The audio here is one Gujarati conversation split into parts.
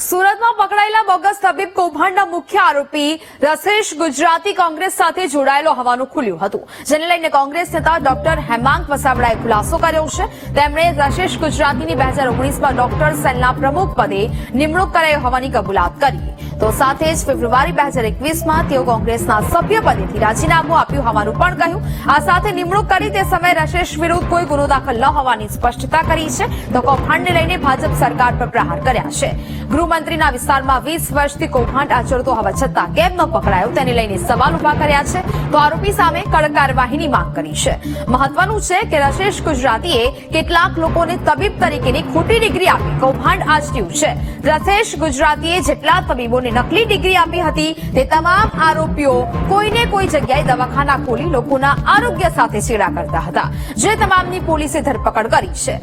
સુરતમાં પકડાયેલા બોગસ તબીબ કૌભાંડના મુખ્ય આરોપી રસેશ ગુજરાતી કોંગ્રેસ સાથે જોડાયેલો હોવાનું ખુલ્યું હતું. જેને લઈને કોંગ્રેસ નેતા ડોક્ટર હેમાંગ વસાવડાએ ખુલાસો કર્યો છે. તેમણે રસેશ ગુજરાતીની બે હજાર ઓગણીસમાં ડોક્ટર સેલના પ્રમુખ પદે નિમણૂક કરાઈ હોવાની કબૂલાત કરી. તો સાથે જ ફેબ્રુઆરી બે હજાર એકવીસમાં તેઓ કોંગ્રેસના સભ્ય પદેથી રાજીનામું આપ્યું હોવાનું પણ કહ્યું. આ સાથે નિમણૂક કરી તે સમયે રશેશ વિરુદ્ધ કોઈ ગુનો દાખલ ન હોવાની સ્પષ્ટતા કરી છે. તો કૌભાંડને લઈને ભાજપ સરકાર પર પ્રહાર કર્યા છે. ગૃહમંત્રીના વિસ્તારમાં વીસ વર્ષથી કૌભાંડ આચરતો હોવા છતાં કેમ ન પકડાયો તેને લઈને સવાલ ઊભા કર્યા છે. તો આરોપી સામે કડક કાર્યવાહીની માંગ કરી છે. મહત્વનું છે કે રશેષ ગુજરાતીએ કેટલાક લોકોને તબીબ તરીકેની ખોટી ડિગ્રી આપી કૌભાંડ આચર્યું છે. રશેષ ગુજરાતીએ જેટલા તબીબોને નકલી ડિગ્રી આપી હતી તે તમામ આરોપીઓ કોઈને કોઈ જગ્યાએ દવાખાના ખોલી લોકોના આરોગ્ય સાથે છેડા કરતા હતા, જે તમામની પોલીસે ધરપકડ કરી છે.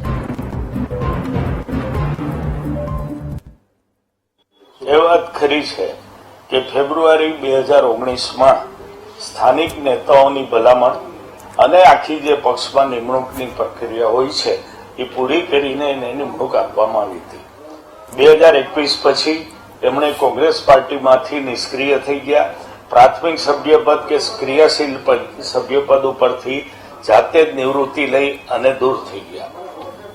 એ વાત ખરી છે કે ફેબ્રુઆરી બે હજાર ઓગણીસમાં સ્થાનિક નેતાઓની ભલામણ અને આખી જે પક્ષમાં નિમણૂકની પ્રક્રિયા હોય છે, એ પૂરી કરીને એને નિમણૂક આપવામાં આવી હતી. બે હજાર એકવીસ પછી એમણે કોંગ્રેસ પાર્ટીમાંથી નિષ્ક્રિય થઈ ગયા. પ્રાથમિક સભ્યપદ કે ક્રિયાશીલ સભ્યપદ ઉપરથી જાતે જ નિવૃત્તિ લઈ અને દૂર થઈ ગયા.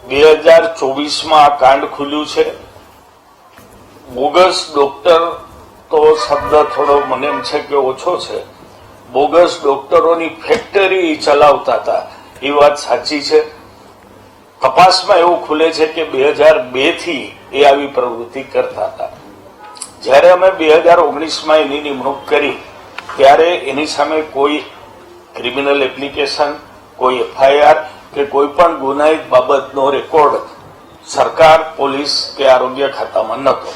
બે હજાર ચોવીસમાં આ કાંડ ખુલ્યું છે. બોગસ ડોક્ટર તો શબ્દ થોડો મને એમ છે કે ઓછો છે. બોગસ ડોક્ટરોની ફેક્ટરી ચલાવતા હતા. એ વાત સાચી છે. તપાસમાં એવું ખુલે છે કે બે હજાર બેથી એ આવી પ્રવૃત્તિ કરતા હતા. જ્યારે અમે બે હજાર ઓગણીસમાં એની નિમણૂક કરી, ત્યારે એની સામે કોઈ ક્રિમિનલ એપ્લિકેશન કોઈ એફઆઈઆર કે કોઈ પણ ગુનાહિત બાબતનો રેકોર્ડ સરકાર, પોલીસ કે આરોગ્ય ખાતામાં નહોતો.